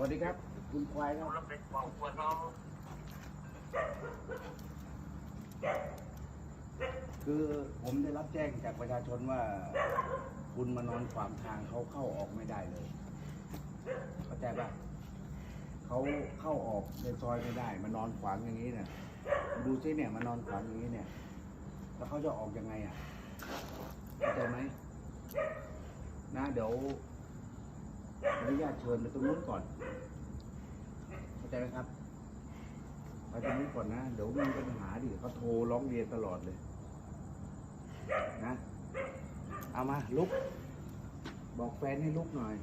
วัสดีครับ คุณควายครับรับเป็นความควรน้องคือผมได้รับแจ้งจากประชาชนว่า คุณมานอนขวางทางเขาเข้าออกไม่ได้เลย เข้าใจปะเขาเข้าออกในซอยไม่ได้ มานอนขวางอย่างนี้เนี่ยดูซิเนี่ยมานอนขวางอย่างนี้เนี่ย แล้วเขาจะออกยังไงอะเข้าใจไหมนะเดี๋ยว อนุญาตเชิญไปตรงนู้นก่อน เข้าใจไหมครับไปตรงนี้ก่อนนะ เดี๋ยวมีปัญหาดิเขาโทรร้องเรียนตลอดเลย นะ เอามาลุก บอกแฟนให้ลุกหน่อย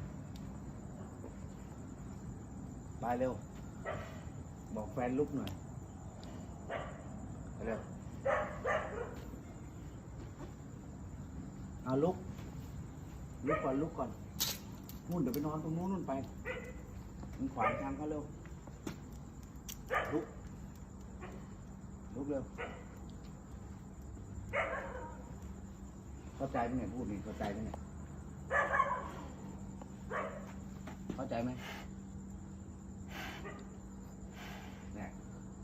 ไปเร็ว บอกแฟนลุกหน่อยเร็วเอาลุก ลุกก่อนลุกก่อน นู่นเดี๋ยวไปนอนตรงนู้นนู่นไปมันขวางทางเขาเร็วลุกลุกเร็วเข้าใจไหมเนี่ยพูดนี่เข้าใจไหมเนี่ยเข้าใจไหมเนี่ย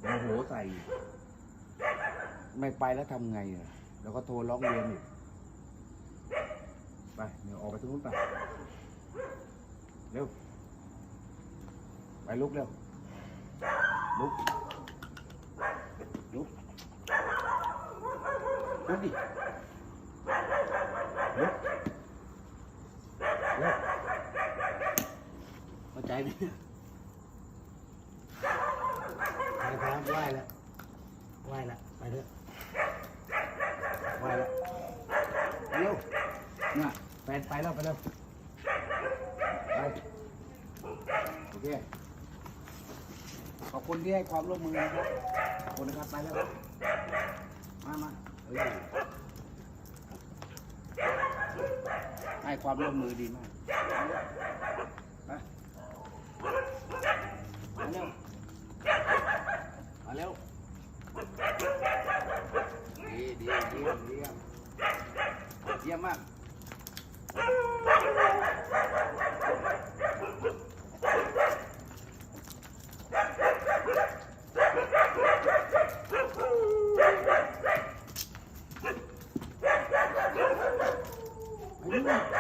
โมโหใส่ ไม่ไปแล้วทำไงอะแล้วก็โทรร้องเรียนอีกไปเดี๋ยวออกไปตรงนู้นไป เร็ว ไปลุกเร็ว ลุก ลุก ลุกดิลุกลุกเข้าใจไหมเนี่ยไปครับไหวแล้วไหวแล้วไปเถอะไหวแล้วเร็วน่ะแฟนไปแล้วไปแล้วไปโอ เคขอบคุณที่ให้ความร่วมมือนะครับขอบคุณนะครับไปแล้วครับมามาเอ้ยให้ความร่วมมือดีมากไปมาเร็วมาเร็วดีดีเยี่ยมเยี่ยมเยี่ยมมาก Yeah.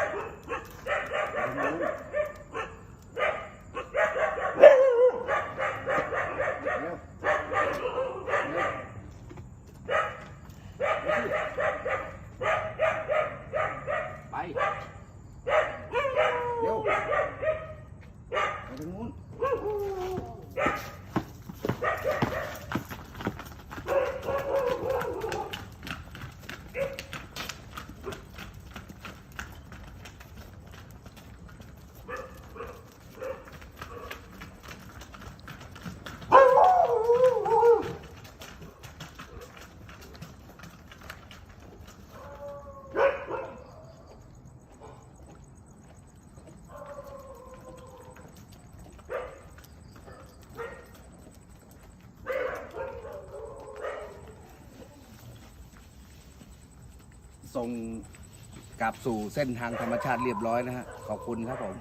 ส่งกลับสู่เส้นทางธรรมชาติเรียบร้อยนะฮะขอบคุณครับผม